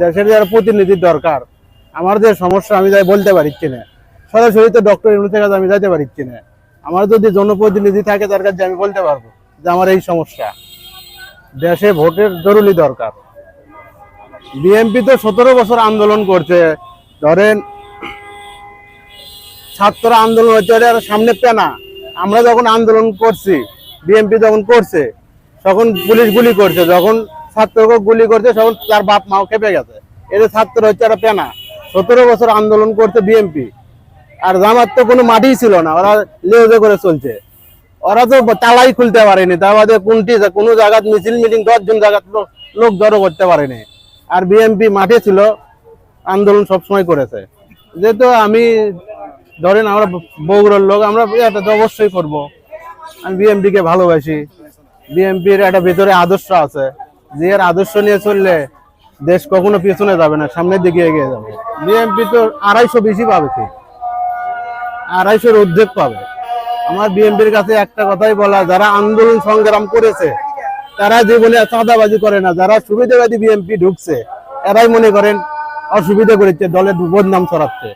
দেশের যারা প্রতিনিধির দরকার, আমার যে সমস্যা, আমি যাই বলতে পারছি না? সরাসরি তো ডক্টর ইউনুস কাছে আমি যাইতে পারছি না? আমার যদি জনপ্রতিনিধি থাকে, তার কাছে আমি বলতে পারব যে আমার এই সমস্যা। দেশে ভোটের জরুরি দরকার। বিএনপি তো সতেরো বছর আন্দোলন করছে। ধরেন, ছাত্র আন্দোলন হচ্ছে আর সামনে পেনা আমরা যখন আন্দোলন করছি বিএনপি যখন করছে, তখন পুলিশ গুলি করছে। যখন ছাত্রকে গুলি করছে সব তার বাপ মাও খেপে গেছে। এটা ছাত্র হচ্ছে একটা পেনা। সতেরো বছর আন্দোলন করছে বিএনপি। আর জামাত তো কোনো মাটি ছিল না, ওরা লেজে করে চলছে। ওরা তো তালাই খুলতে পারেনি, তার বাদে কোনটি কোনো জায়গায় মিছিল, মিটিং, দশজন জায়গা লোক জড়ো করতে পারেনি। আর বিএনপি মাঠে ছিল, আন্দোলন সবসময় করেছে। যেহেতু আমি, ধরেন আমরা বগুড়ার লোক, আমরা এটা তো অবশ্যই করব। আমি বিএমপি কে ভালোবাসি। বিএমপির একটা ভিতরে আদর্শ আছে। এর আদর্শ নিয়ে চললে দেশ কখনো পিছনে যাবে না, সামনের দিকে এগিয়ে যাবে। বিএমপি তো আড়াইশো বেশি পাবে ঠিক। আড়াইশোর উদ্যোগ পাবে। আমার বিএনপির কাছে একটা কথাই বলা, যারা আন্দোলন সংগ্রাম করেছে, তারা জীবনে চাঁদাবাজি করে না। যারা সুবিধাবাদী বিএনপি ঢুকছে, এরাই মনে করেন অসুবিধা করেছে দলের বদনাম ছড়াচ্ছে।